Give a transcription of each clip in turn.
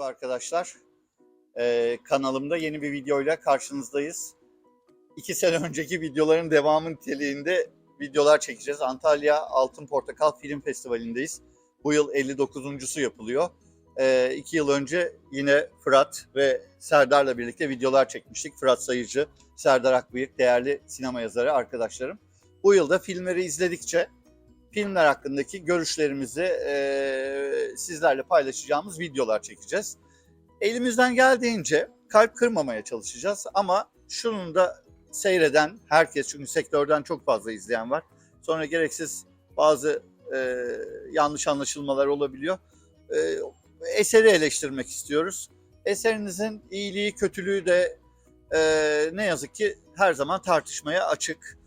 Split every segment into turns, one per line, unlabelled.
Merhaba arkadaşlar. Ee, kanalımda yeni bir videoyla karşınızdayız. İki sene önceki videoların devamı niteliğinde videolar çekeceğiz. Antalya Altın Portakal Film Festivali'ndeyiz. Bu yıl 59.sü yapılıyor. Ee, iki yıl önce yine Fırat ve Serdar'la birlikte videolar çekmiştik. Fırat Sayıcı, Serdar Akbıyık değerli sinema yazarı arkadaşlarım. Bu yılda filmleri izledikçe filmler hakkındaki görüşlerimizi eee, sizlerle paylaşacağımız videolar çekeceğiz. Elimizden geldiğince kalp kırmamaya çalışacağız ama şunun da seyreden herkes çünkü sektörden çok fazla izleyen var. Sonra gereksiz bazı eee, yanlış anlaşılmalar olabiliyor. Eee, eseri eleştirmek istiyoruz. Eserinizin iyiliği, kötülüğü de eee, ne yazık ki her zaman tartışmaya açık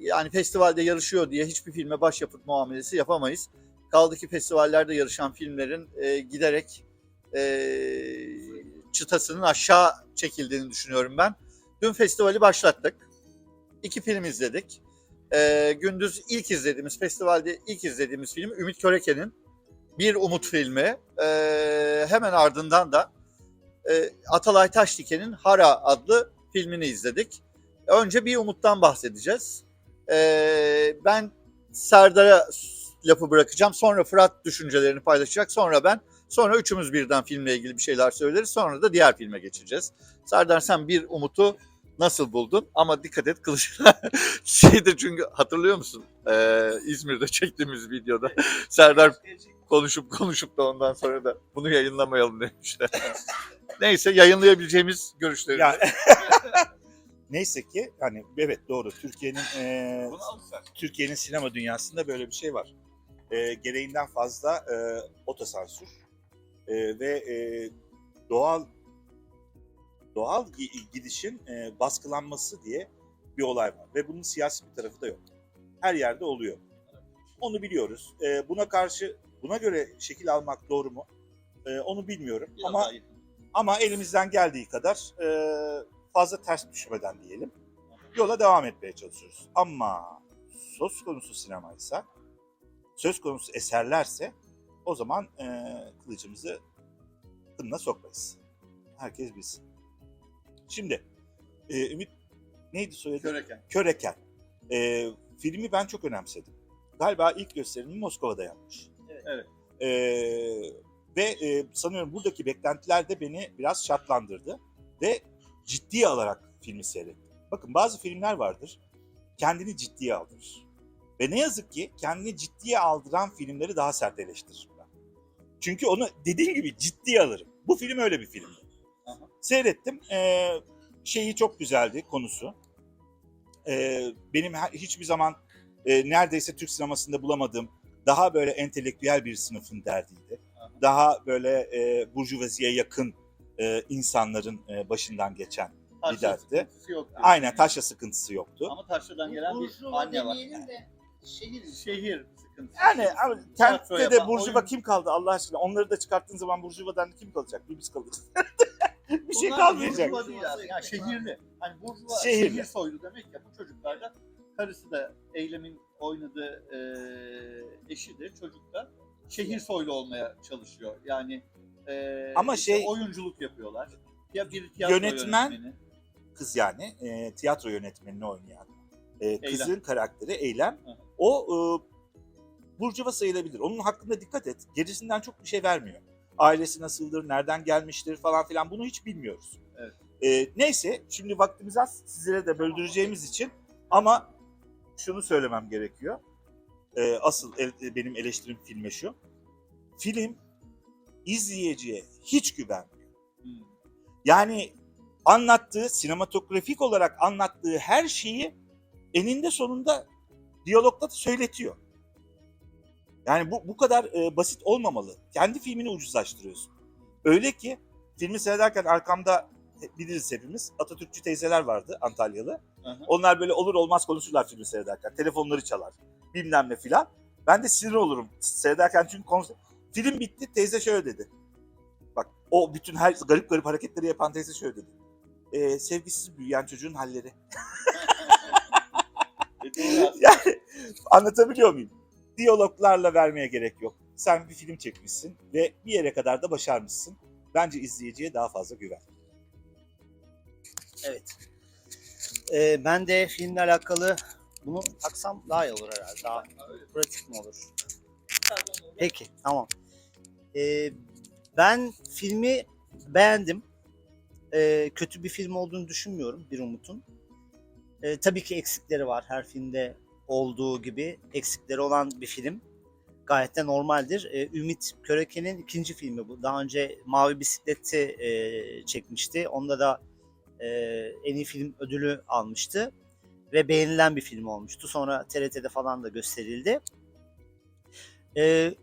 yani festivalde yarışıyor diye hiçbir filme başyapıt muamelesi yapamayız. Kaldı ki festivallerde yarışan filmlerin e, giderek e, çıtasının aşağı çekildiğini düşünüyorum ben. Dün festivali başlattık. İki film izledik. E, gündüz ilk izlediğimiz, festivalde ilk izlediğimiz film Ümit Köreke'nin Bir Umut filmi. E, hemen ardından da e, Atalay Taşdiken'in Hara adlı filmini izledik. Önce Bir Umut'tan bahsedeceğiz. Ee, ben Serdar'a lafı bırakacağım. Sonra Fırat düşüncelerini paylaşacak. Sonra ben. Sonra üçümüz birden filmle ilgili bir şeyler söyleriz. Sonra da diğer filme geçeceğiz. Serdar sen bir Umut'u nasıl buldun? Ama dikkat et kılıçla. Şeydir çünkü hatırlıyor musun? Ee, İzmir'de çektiğimiz videoda Serdar konuşup konuşup da ondan sonra da bunu yayınlamayalım demişler. Neyse yayınlayabileceğimiz görüşlerimiz.
Ya, neyse ki hani evet doğru Türkiye'nin e, Türkiye'nin sinema dünyasında böyle bir şey var. E, gereğinden fazla e, otosansür e, ve e, doğal doğal gi- gidişin e, baskılanması diye bir olay var ve bunun siyasi bir tarafı da yok. Her yerde oluyor. Onu biliyoruz. E, buna karşı buna göre şekil almak doğru mu? E, onu bilmiyorum ama ama elimizden geldiği kadar e, fazla ters düşmeden diyelim yola devam etmeye çalışıyoruz. Ama söz konusu sinemaysa, söz konusu eserlerse o zaman e, kılıcımızı kınına sokmayız. Herkes bilsin. Şimdi e, Ümit neydi soyadı?
Köreken.
Köreken. E, filmi ben çok önemsedim. Galiba ilk gösterimini Moskova'da yapmış.
Evet.
E, ve e, sanıyorum buradaki beklentiler de beni biraz şartlandırdı. Ve ciddiye alarak filmi seyrettim. Bakın bazı filmler vardır. Kendini ciddiye aldırır. Ve ne yazık ki kendini ciddiye aldıran filmleri daha sert eleştiririm ben. Çünkü onu dediğim gibi ciddiye alırım. Bu film öyle bir filmdi.
Aha.
Seyrettim. Ee, şeyi çok güzeldi konusu. Ee, benim her- hiçbir zaman e, neredeyse Türk sinemasında bulamadığım daha böyle entelektüel bir sınıfın derdiydi.
Aha.
Daha böyle e, burjuvaziye yakın e, insanların e, başından geçen bir dertti.
sıkıntısı yok.
Aynen taşla sıkıntısı yoktu.
Ama taşradan gelen bir
Burjuva
anne var.
demeyelim de şehir
Şehir sıkıntısı.
Yani abi, kentte de
bak,
burjuva
oyun-
kim kaldı Allah aşkına? Onları da çıkarttığın zaman burjuvadan kim kalacak? Bir biz kalırız. bir şey
Bunlar
kalmayacak.
burjuva değil aslında. Yani şehirli. Hani burjuva
Şehirli.
şehir soylu demek ya bu çocuklarda karısı da eylemin oynadığı e, eşi de çocuk da şehir soylu olmaya çalışıyor. Yani e,
Ama
işte
şey-
oyunculuk yapıyorlar. Ya bir tiyatro
Yönetmen-
yönetmeni.
Kız yani e, tiyatro yönetmenini oynayan e, kızın karakteri Eylem.
Hı.
O e, burjuva sayılabilir. Onun hakkında dikkat et. Gerisinden çok bir şey vermiyor. Ailesi nasıldır, nereden gelmiştir falan filan bunu hiç bilmiyoruz.
Evet.
E, neyse şimdi vaktimiz az sizlere de böldüreceğimiz için ama şunu söylemem gerekiyor. E, asıl el- benim eleştirim filme şu. Film izleyiciye hiç güvenmiyor.
Hmm.
Yani anlattığı, sinematografik olarak anlattığı her şeyi eninde sonunda diyalogda da söyletiyor. Yani bu bu kadar e, basit olmamalı. Kendi filmini ucuzlaştırıyorsun. Öyle ki filmi seyrederken arkamda biliriz hepimiz Atatürkçü teyzeler vardı Antalyalı.
Aha.
Onlar böyle olur olmaz konuşurlar filmi seyrederken. Telefonları çalar. Bilmem ne filan. Ben de sinir olurum seyrederken çünkü konu- film bitti teyze şöyle dedi. Bak o bütün her garip garip hareketleri yapan teyze şöyle dedi. Ee, sevgisiz büyüyen çocuğun halleri. Yani anlatabiliyor muyum? Diyaloglarla vermeye gerek yok. Sen bir film çekmişsin ve bir yere kadar da başarmışsın. bence izleyiciye daha fazla güven.
Evet. Ee, ben de filmle alakalı bunu taksam daha iyi olur herhalde. Daha pratik mi olur? Peki, tamam. Ee, ben filmi beğendim. Ee, kötü bir film olduğunu düşünmüyorum Bir Umut'un. Ee, tabii ki eksikleri var. Her filmde olduğu gibi eksikleri olan bir film. Gayet de normaldir. Ee, Ümit Köreke'nin ikinci filmi bu. Daha önce Mavi Bisiklet'i e, çekmişti. Onda da e, en iyi film ödülü almıştı ve beğenilen bir film olmuştu. Sonra TRT'de falan da gösterildi. E,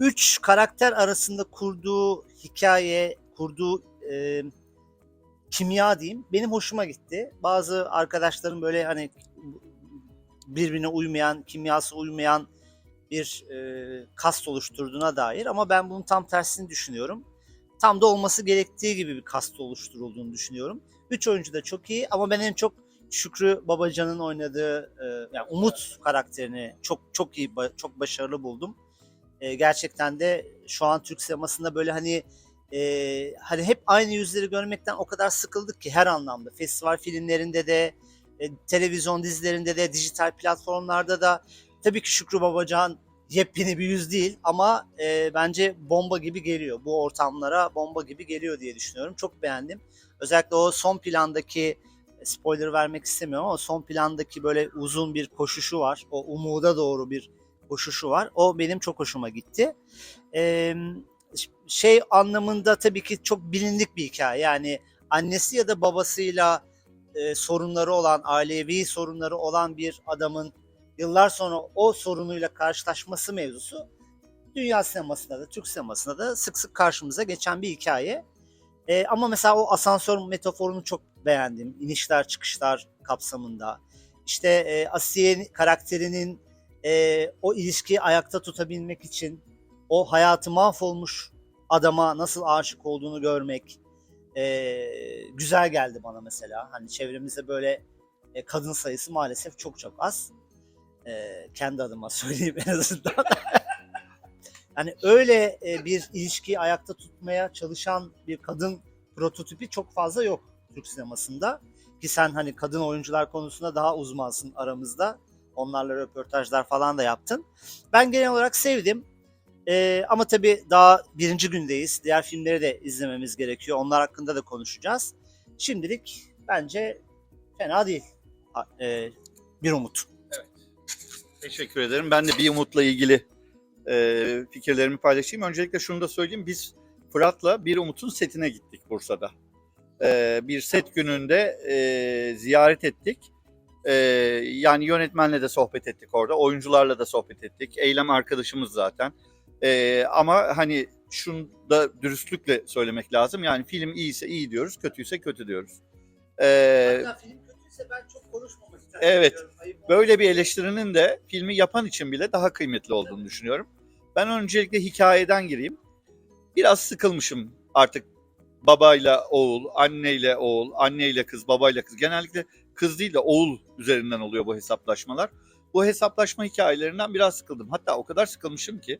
üç karakter arasında kurduğu hikaye, kurduğu e, kimya diyeyim benim hoşuma gitti. Bazı arkadaşlarım böyle hani birbirine uymayan, kimyası uymayan bir e, kast oluşturduğuna dair ama ben bunun tam tersini düşünüyorum. Tam da olması gerektiği gibi bir kast oluşturulduğunu düşünüyorum. Üç oyuncu da çok iyi ama ben en çok Şükrü Babacan'ın oynadığı e, yani Umut karakterini çok çok iyi çok başarılı buldum. E, gerçekten de şu an Türk sinemasında böyle hani e, hani hep aynı yüzleri görmekten o kadar sıkıldık ki her anlamda. Festival filmlerinde de, e, televizyon dizilerinde de, dijital platformlarda da tabii ki Şükrü Babacan yepyeni bir yüz değil ama e, bence bomba gibi geliyor. Bu ortamlara bomba gibi geliyor diye düşünüyorum. Çok beğendim. Özellikle o son plandaki spoiler vermek istemiyorum ama son plandaki böyle uzun bir koşuşu var. O umuda doğru bir koşuşu var. O benim çok hoşuma gitti. Ee, şey anlamında tabii ki çok bilindik bir hikaye. Yani annesi ya da babasıyla e, sorunları olan, ailevi sorunları olan bir adamın yıllar sonra o sorunuyla karşılaşması mevzusu dünya sinemasında da, Türk sinemasında da sık sık karşımıza geçen bir hikaye. E, ama mesela o asansör metaforunu çok beğendim. İnişler çıkışlar kapsamında. İşte e, Asiye karakterinin e, o ilişkiyi ayakta tutabilmek için o hayatı mahvolmuş adama nasıl aşık olduğunu görmek e, güzel geldi bana mesela. Hani çevremizde böyle e, kadın sayısı maalesef çok çok az. E, kendi adıma söyleyeyim en azından. hani öyle e, bir ilişkiyi ayakta tutmaya çalışan bir kadın prototipi çok fazla yok Türk sinemasında. Ki sen hani kadın oyuncular konusunda daha uzmansın aramızda. Onlarla röportajlar falan da yaptın. Ben genel olarak sevdim. Ee, ama tabii daha birinci gündeyiz. Diğer filmleri de izlememiz gerekiyor. Onlar hakkında da konuşacağız. Şimdilik bence fena değil. A- e, bir umut.
Teşekkür ederim. Ben de bir umutla ilgili e, fikirlerimi paylaşayım. Öncelikle şunu da söyleyeyim. Biz Fırat'la bir umutun setine gittik Bursa'da. E, bir set gününde e, ziyaret ettik. E, yani yönetmenle de sohbet ettik orada. Oyuncularla da sohbet ettik. Eylem arkadaşımız zaten. E, ama hani şunu da dürüstlükle söylemek lazım. Yani film iyiyse iyi diyoruz, kötüyse kötü diyoruz. E,
film kötüyse ben çok konuşmamak
Evet. böyle bir eleştirinin de filmi yapan için bile daha kıymetli olduğunu düşünüyorum. Ben öncelikle hikayeden gireyim. Biraz sıkılmışım artık babayla oğul, anneyle oğul, anneyle kız, babayla kız. Genellikle kız değil de oğul üzerinden oluyor bu hesaplaşmalar. Bu hesaplaşma hikayelerinden biraz sıkıldım. Hatta o kadar sıkılmışım ki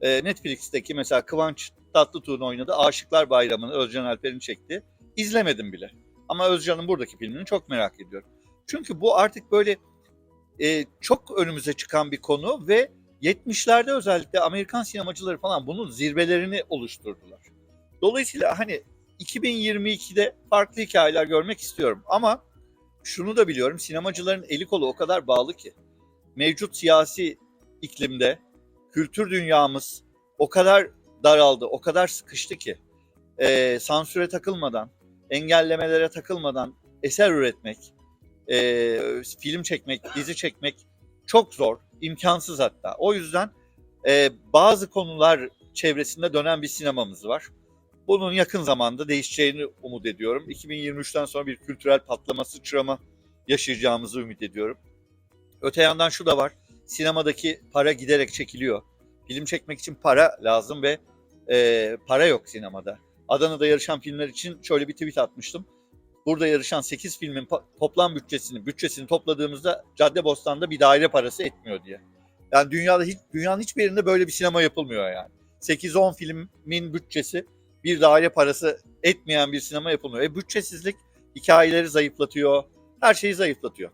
e, Netflix'teki mesela Kıvanç Tatlıtuğ'un oynadığı Aşıklar Bayramı'nı Özcan Alper'in çekti. İzlemedim bile. Ama Özcan'ın buradaki filmini çok merak ediyorum. Çünkü bu artık böyle e, çok önümüze çıkan bir konu ve 70'lerde özellikle Amerikan sinemacıları falan bunun zirvelerini oluşturdular. Dolayısıyla hani 2022'de farklı hikayeler görmek istiyorum ama şunu da biliyorum sinemacıların eli kolu o kadar bağlı ki mevcut siyasi iklimde kültür dünyamız o kadar daraldı, o kadar sıkıştı ki e, sansüre takılmadan, engellemelere takılmadan eser üretmek, e, film çekmek, dizi çekmek çok zor, imkansız hatta. O yüzden e, bazı konular çevresinde dönen bir sinemamız var. Bunun yakın zamanda değişeceğini umut ediyorum. 2023'ten sonra bir kültürel patlama, sıçrama yaşayacağımızı ümit ediyorum. Öte yandan şu da var. Sinemadaki para giderek çekiliyor. Film çekmek için para lazım ve e, para yok sinemada. Adana'da yarışan filmler için şöyle bir tweet atmıştım burada yarışan 8 filmin toplam bütçesini bütçesini topladığımızda Caddebostan'da bir daire parası etmiyor diye. Yani dünyada hiç dünyanın hiçbir yerinde böyle bir sinema yapılmıyor yani. 8-10 filmin bütçesi bir daire parası etmeyen bir sinema yapılmıyor. E bütçesizlik hikayeleri zayıflatıyor. Her şeyi zayıflatıyor.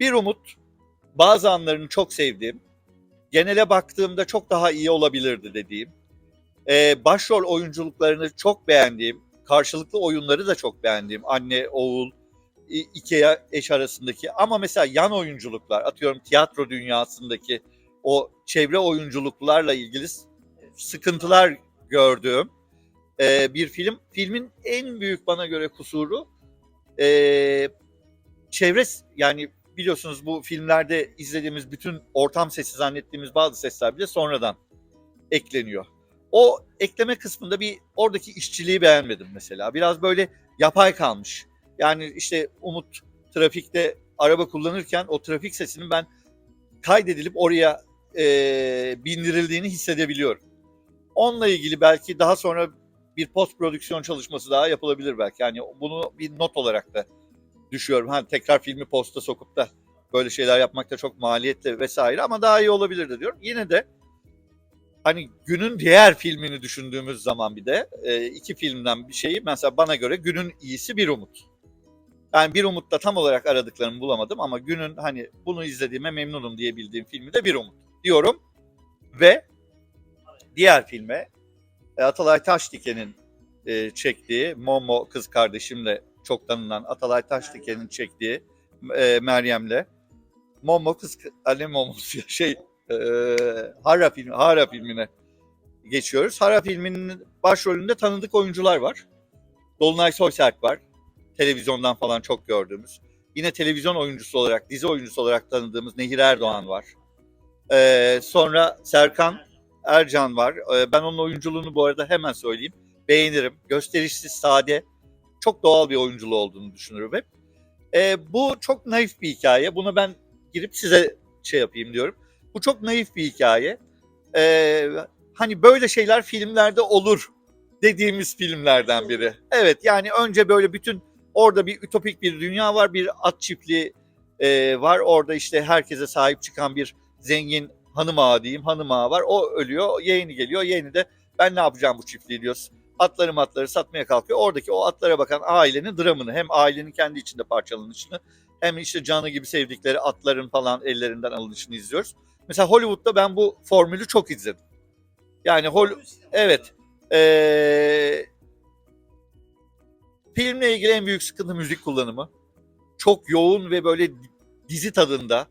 Bir umut bazı anlarını çok sevdiğim, genele baktığımda çok daha iyi olabilirdi dediğim, e, başrol oyunculuklarını çok beğendiğim, karşılıklı oyunları da çok beğendiğim anne, oğul, iki eş arasındaki ama mesela yan oyunculuklar atıyorum tiyatro dünyasındaki o çevre oyunculuklarla ilgili sıkıntılar gördüğüm e, bir film. Filmin en büyük bana göre kusuru e, çevre yani biliyorsunuz bu filmlerde izlediğimiz bütün ortam sesi zannettiğimiz bazı sesler bile sonradan ekleniyor. O ekleme kısmında bir oradaki işçiliği beğenmedim mesela. Biraz böyle yapay kalmış. Yani işte Umut trafikte araba kullanırken o trafik sesinin ben kaydedilip oraya e, bindirildiğini hissedebiliyorum. Onunla ilgili belki daha sonra bir post prodüksiyon çalışması daha yapılabilir belki. Yani bunu bir not olarak da düşüyorum. Ha, tekrar filmi posta sokup da böyle şeyler yapmak da çok maliyetli vesaire ama daha iyi olabilirdi diyorum. Yine de hani günün diğer filmini düşündüğümüz zaman bir de e, iki filmden bir şeyi mesela bana göre günün iyisi bir umut. Yani bir umutta tam olarak aradıklarımı bulamadım ama günün hani bunu izlediğime memnunum diyebildiğim filmi de bir umut diyorum. Ve diğer filme Atalay Taşdiken'in e, çektiği Momo kız kardeşimle çok tanınan Atalay Taşdiken'in çektiği e, Meryem'le Momo kız anne Momo'su şey e, Hara filmi Hara filmine geçiyoruz. Hara filminin başrolünde tanıdık oyuncular var. Dolunay Soysert var. Televizyondan falan çok gördüğümüz. Yine televizyon oyuncusu olarak, dizi oyuncusu olarak tanıdığımız Nehir Erdoğan var. Ee, sonra Serkan Ercan var. Ee, ben onun oyunculuğunu bu arada hemen söyleyeyim. Beğenirim. Gösterişsiz, sade, çok doğal bir oyunculuğu olduğunu düşünürüm hep. Ee, bu çok naif bir hikaye. Bunu ben girip size şey yapayım diyorum. Bu çok naif bir hikaye. Ee, hani böyle şeyler filmlerde olur dediğimiz filmlerden biri. Evet yani önce böyle bütün orada bir ütopik bir dünya var. Bir at çiftliği e, var. Orada işte herkese sahip çıkan bir zengin hanım ağa diyeyim. Hanım ağa var. O ölüyor. Yeğeni geliyor. Yeğeni de ben ne yapacağım bu çiftliği diyoruz. Atları matları satmaya kalkıyor. Oradaki o atlara bakan ailenin dramını hem ailenin kendi içinde parçalanışını hem işte canı gibi sevdikleri atların falan ellerinden alınışını izliyoruz. Mesela Hollywood'da ben bu formülü çok izledim. Yani Hol evet ee, filmle ilgili en büyük sıkıntı müzik kullanımı. Çok yoğun ve böyle dizi tadında.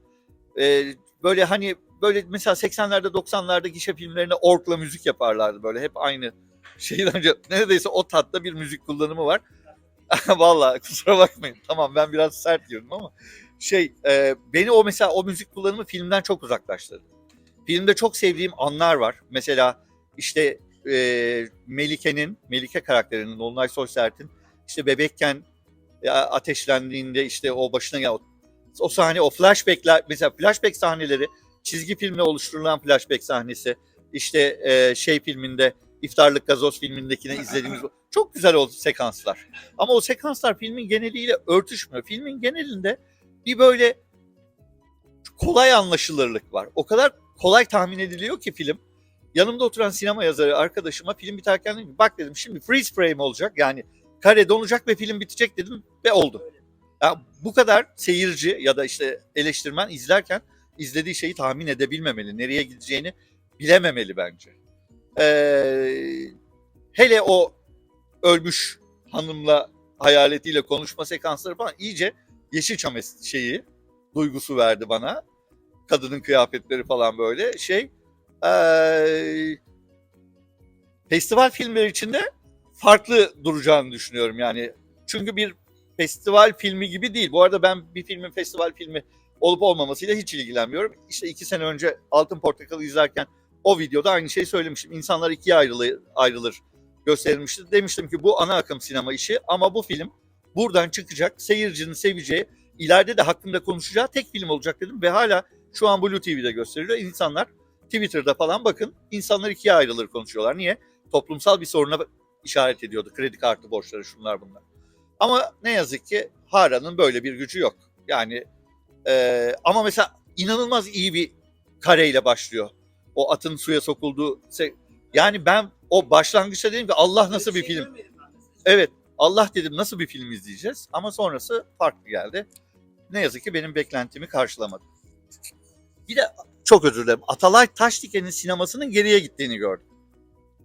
Ee, böyle hani böyle mesela 80'lerde 90'larda gişe filmlerine orkla müzik yaparlardı böyle hep aynı şeyden önce neredeyse o tatta bir müzik kullanımı var. Vallahi kusura bakmayın. Tamam ben biraz sert girdim ama şey e, beni o mesela o müzik kullanımı filmden çok uzaklaştırdı. Filmde çok sevdiğim anlar var. Mesela işte e, Melike'nin, Melike karakterinin, Dolunay Soysert'in işte bebekken ya, ateşlendiğinde işte o başına ya o sahne, o flashbackler, mesela flashback sahneleri, çizgi filmle oluşturulan flashback sahnesi, işte e, şey filminde, İftarlık Gazoz filmindekine izlediğimiz çok güzel o sekanslar. Ama o sekanslar filmin geneliyle örtüşmüyor. Filmin genelinde bir böyle kolay anlaşılırlık var. O kadar kolay tahmin ediliyor ki film. Yanımda oturan sinema yazarı arkadaşıma film biterken dedim bak dedim şimdi freeze frame olacak yani kare donacak ve film bitecek dedim ve oldu. Ya bu kadar seyirci ya da işte eleştirmen izlerken izlediği şeyi tahmin edebilmemeli. Nereye gideceğini bilememeli bence. Ee, hele o ölmüş hanımla hayaletiyle konuşma sekansları falan iyice Yeşilçam şeyi duygusu verdi bana. Kadının kıyafetleri falan böyle şey. Ee, festival filmleri içinde farklı duracağını düşünüyorum yani. Çünkü bir festival filmi gibi değil. Bu arada ben bir filmin festival filmi olup olmamasıyla hiç ilgilenmiyorum. İşte iki sene önce Altın Portakal'ı izlerken o videoda aynı şeyi söylemiştim. İnsanlar ikiye ayrılır, ayrılır gösterilmişti. Demiştim ki bu ana akım sinema işi ama bu film buradan çıkacak, seyircinin seveceği, ileride de hakkında konuşacağı tek film olacak dedim ve hala şu an Blue TV'de gösteriliyor. İnsanlar Twitter'da falan bakın insanlar ikiye ayrılır konuşuyorlar. Niye? Toplumsal bir soruna işaret ediyordu. Kredi kartı borçları şunlar bunlar. Ama ne yazık ki Hara'nın böyle bir gücü yok. Yani e, ama mesela inanılmaz iyi bir kareyle başlıyor. O atın suya sokulduğu se- yani ben o başlangıçta dedim ki Allah nasıl bir film? Evet Allah dedim nasıl bir film izleyeceğiz ama sonrası farklı geldi. Ne yazık ki benim beklentimi karşılamadı. Bir de çok özür dilerim Atalay Taşdiken'in sinemasının geriye gittiğini gördüm.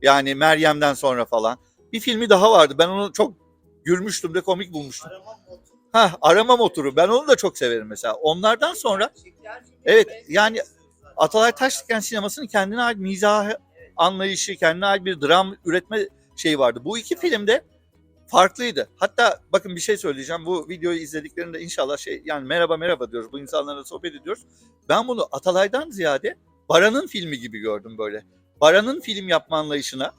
Yani Meryem'den sonra falan. Bir filmi daha vardı ben onu çok gülmüştüm de komik bulmuştum.
Motor.
Ha arama motoru ben onu da çok severim mesela. Onlardan sonra Evet,
ve-
yani Atalay Taşdiken sinemasının kendine ait mizahı anlayışı, kendine ait bir dram üretme şeyi vardı. Bu iki filmde farklıydı. Hatta bakın bir şey söyleyeceğim. Bu videoyu izlediklerinde inşallah şey yani merhaba merhaba diyoruz. Bu insanlarla sohbet ediyoruz. Ben bunu Atalay'dan ziyade Baran'ın filmi gibi gördüm böyle. Baran'ın film yapma anlayışına,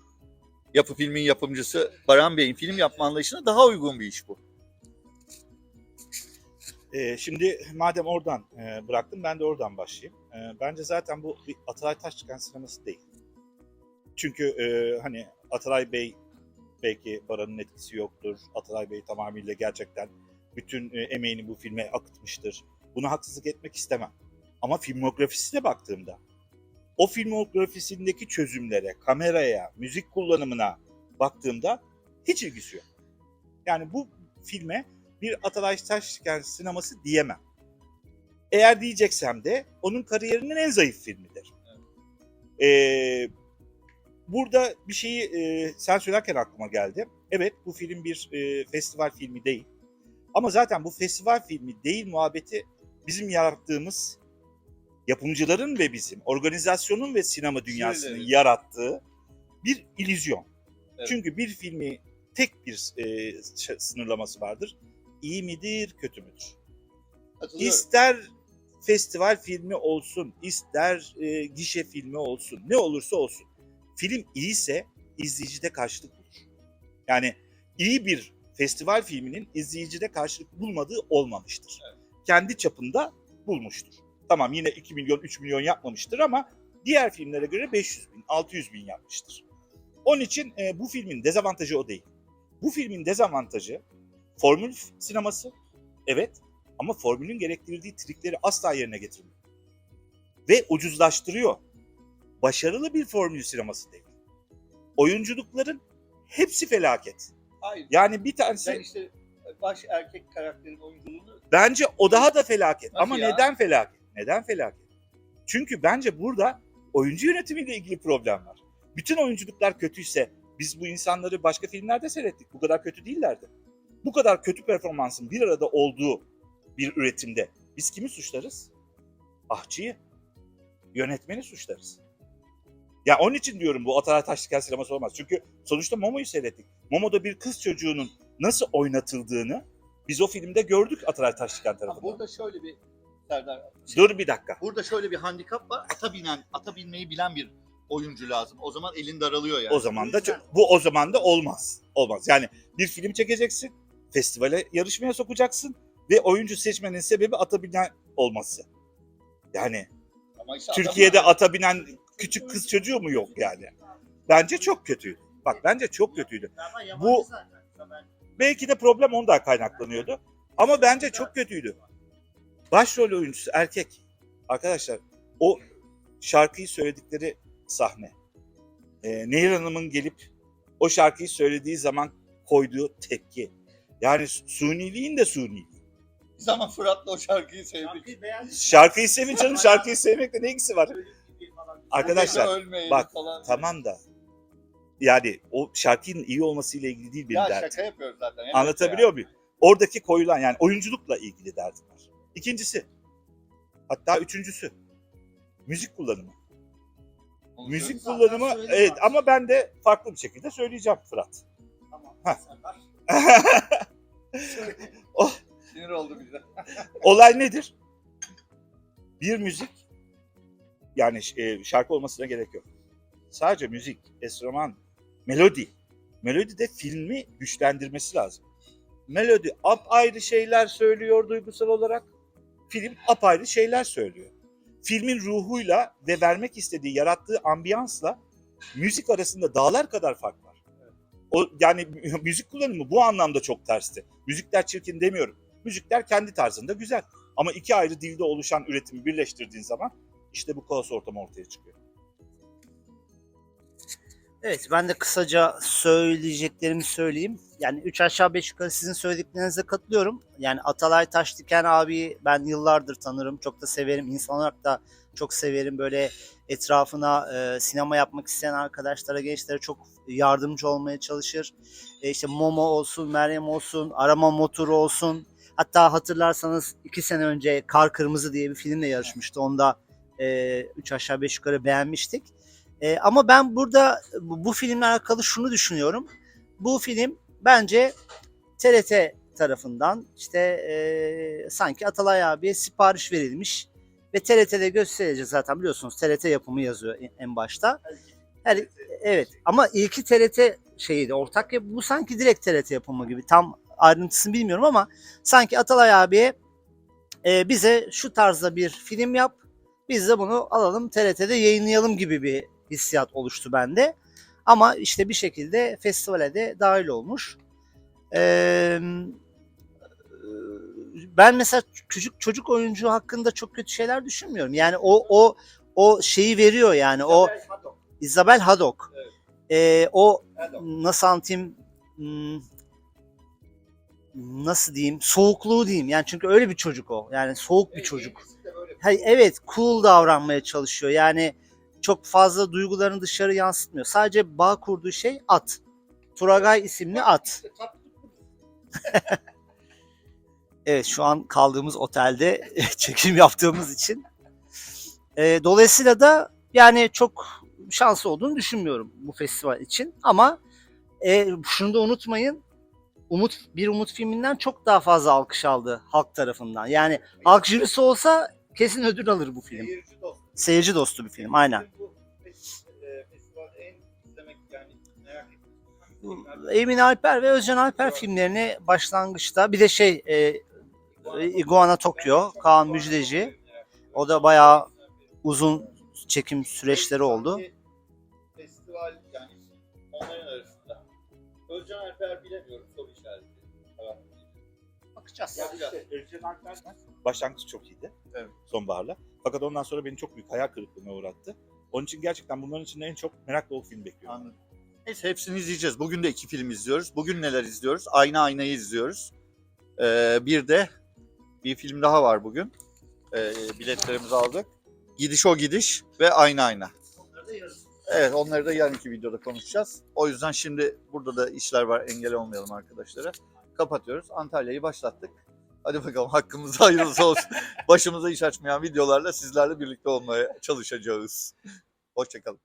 yapı filmin yapımcısı Baran Bey'in film yapma anlayışına daha uygun bir iş bu.
Ee, şimdi madem oradan e, bıraktım ben de oradan başlayayım. E, bence zaten bu bir Atalay Taşçıkan sineması değil. Çünkü e, hani Atalay Bey belki Baran'ın etkisi yoktur. Atalay Bey tamamıyla gerçekten bütün e, emeğini bu filme akıtmıştır. Buna haksızlık etmek istemem. Ama filmografisine baktığımda o filmografisindeki çözümlere, kameraya, müzik kullanımına baktığımda hiç ilgisi yok. Yani bu filme bir Atalay Taşken sineması diyemem. Eğer diyeceksem de onun kariyerinin en zayıf filmidir. Ee, burada bir şeyi e, sen söylerken aklıma geldi. Evet bu film bir e, festival filmi değil. Ama zaten bu festival filmi değil muhabbeti bizim yarattığımız yapımcıların ve bizim organizasyonun ve sinema dünyasının
Sinirlerin.
yarattığı bir illüzyon.
Evet.
Çünkü bir filmi tek bir e, sınırlaması vardır. İyi midir, kötü müdür? İster festival filmi olsun, ister e, gişe filmi olsun, ne olursa olsun. Film iyiyse izleyicide karşılık bulur. Yani iyi bir festival filminin izleyicide karşılık bulmadığı olmamıştır. Kendi çapında bulmuştur. Tamam yine 2 milyon, 3 milyon yapmamıştır ama diğer filmlere göre 500 bin, 600 bin yapmıştır. Onun için e, bu filmin dezavantajı o değil. Bu filmin dezavantajı formül sineması. Evet ama formülün gerektirdiği trikleri asla yerine getirmiyor. Ve ucuzlaştırıyor. Başarılı bir formül sineması değil. Oyunculukların hepsi felaket.
Hayır.
Yani bir tanesi
Ben işte baş erkek karakterin oyunculuğunu
bence o daha da felaket.
Nasıl
ama
ya?
neden felaket? Neden felaket? Çünkü bence burada oyuncu yönetimiyle ilgili problem var. Bütün oyunculuklar kötüyse biz bu insanları başka filmlerde seyrettik. Bu kadar kötü değillerdi. Bu kadar kötü performansın bir arada olduğu bir üretimde biz kimi suçlarız? Ahçıyı, yönetmeni suçlarız. Ya onun için diyorum bu Atalay Taşlıkel sineması olmaz. Çünkü sonuçta Momo'yu seyrettik. Momo'da bir kız çocuğunun nasıl oynatıldığını biz o filmde gördük Atalay Taşlıkel tarafından.
burada şöyle bir Serdar
Dur bir dakika.
Burada şöyle bir handikap var. Ata binen, ata binmeyi bilen bir oyuncu lazım. O zaman elin daralıyor yani.
O zaman da bu o zaman da olmaz. Olmaz. Yani bir film çekeceksin, festivale yarışmaya sokacaksın ve oyuncu seçmenin sebebi ata binen olması. Yani
işte
Türkiye'de
adam-
ata binen küçük kız çocuğu mu yok yani? Bence çok kötüydü. Bak bence çok kötüydü. Bu- Belki de problem ondan kaynaklanıyordu. Ama bence çok kötüydü. Başrol oyuncusu erkek. Arkadaşlar o şarkıyı söyledikleri sahne. Ee, Nehir Hanım'ın gelip o şarkıyı söylediği zaman koyduğu tepki. Yani suniliğin de suniliği.
Biz ama Fırat'la o şarkıyı sevdik.
Şarkıyı
sevin canım şarkıyı sevmekle ne ilgisi var?
Falan.
Arkadaşlar,
Ölmeyelim
bak,
falan.
Tamam da yani o şarkının iyi olmasıyla ilgili değil benim
Ya
derdim.
şaka yapıyoruz zaten. Evet
Anlatabiliyor
ya.
muyum? Oradaki koyulan yani oyunculukla ilgili derdim var. İkincisi hatta üçüncüsü müzik kullanımı.
Onu
Müzik
zaten
kullanımı
söyledim
evet
abi.
ama ben de farklı bir şekilde söyleyeceğim Fırat.
Tamam.
Heh.
Sen bak.
Sinir oldu bize.
Olay nedir? Bir müzik yani e, şarkı olmasına gerek yok. Sadece müzik, enstrüman, melodi. Melodi de filmi güçlendirmesi lazım. Melodi apayrı şeyler söylüyor duygusal olarak. Film apayrı şeyler söylüyor. Filmin ruhuyla ve vermek istediği, yarattığı ambiyansla müzik arasında dağlar kadar fark var. O yani mü- müzik kullanımı bu anlamda çok tersti. Müzikler çirkin demiyorum. Müzikler kendi tarzında güzel. Ama iki ayrı dilde oluşan üretimi birleştirdiğin zaman işte bu kaos ortamı ortaya çıkıyor.
Evet ben de kısaca söyleyeceklerimi söyleyeyim. Yani 3 aşağı 5 yukarı sizin söylediklerinize katılıyorum. Yani Atalay Taşdiken abi ben yıllardır tanırım. Çok da severim. İnsan olarak da çok severim. Böyle etrafına e, sinema yapmak isteyen arkadaşlara, gençlere çok yardımcı olmaya çalışır. E, işte Momo olsun, Meryem olsun, Arama Motoru olsun. Hatta hatırlarsanız 2 sene önce Kar Kırmızı diye bir filmle yarışmıştı. Onda 3 aşağı 5 yukarı beğenmiştik. E, ama ben burada bu, bu filmle alakalı şunu düşünüyorum. Bu film bence TRT tarafından işte e, sanki Atalay abiye sipariş verilmiş ve TRT'de gösterilecek zaten biliyorsunuz TRT yapımı yazıyor en- en başta. Her, evet ama ilki TRT şeyiydi ortak ya bu sanki direkt TRT yapımı gibi tam ayrıntısını bilmiyorum ama sanki Atalay abiye e, bize şu tarzda bir film yap biz de bunu alalım TRT'de yayınlayalım gibi bir hissiyat oluştu bende. Ama işte bir şekilde festivale de dahil olmuş. Ee, ben mesela çocuk çocuk oyuncu hakkında çok kötü şeyler düşünmüyorum. Yani o o o şeyi veriyor yani o Isabel Haddock.
Evet.
Ee, o nasıl anlatayım hmm, nasıl diyeyim soğukluğu diyeyim yani çünkü öyle bir çocuk o yani soğuk bir çocuk. Hay- evet cool davranmaya çalışıyor. Yani çok fazla duygularını dışarı yansıtmıyor. Sadece bağ kurduğu şey at. Turagay isimli at. Evet şu an kaldığımız otelde çekim yaptığımız için. Ee, dolayısıyla da yani çok şanslı olduğunu düşünmüyorum bu festival için. Ama e, şunu da unutmayın. Umut bir Umut filminden çok daha fazla alkış aldı halk tarafından. Yani halk jürisi olsa kesin ödül alır bu film.
Seyirci dostu.
Seyirci dostu bir film aynen. Emin Alper ve Özcan Alper filmlerini başlangıçta bir de şey e, Iguana Tokyo, Kaan Müjdeci. O da bayağı uzun çekim süreçleri oldu.
Festival yani onların arasında. Özcan Alper bilemiyorum soru işareti. Evet.
Bakacağız.
Başlangıç çok iyiydi.
Evet.
Sonbaharla. Fakat ondan sonra beni çok büyük hayal kırıklığına uğrattı. Onun için gerçekten bunların içinde en çok merakla o film bekliyorum.
Anladım. Neyse hepsini izleyeceğiz. Bugün de iki film izliyoruz. Bugün neler izliyoruz? Ayna Aynayı izliyoruz. Ee, bir de bir film daha var bugün. Ee, biletlerimizi aldık. Gidiş o gidiş ve Ayna Ayna. Evet onları da yarınki videoda konuşacağız. O yüzden şimdi burada da işler var engel olmayalım arkadaşlara. Kapatıyoruz. Antalya'yı başlattık. Hadi bakalım hakkımızda hayırlısı olsun. Başımıza iş açmayan videolarla sizlerle birlikte olmaya çalışacağız. Hoşçakalın.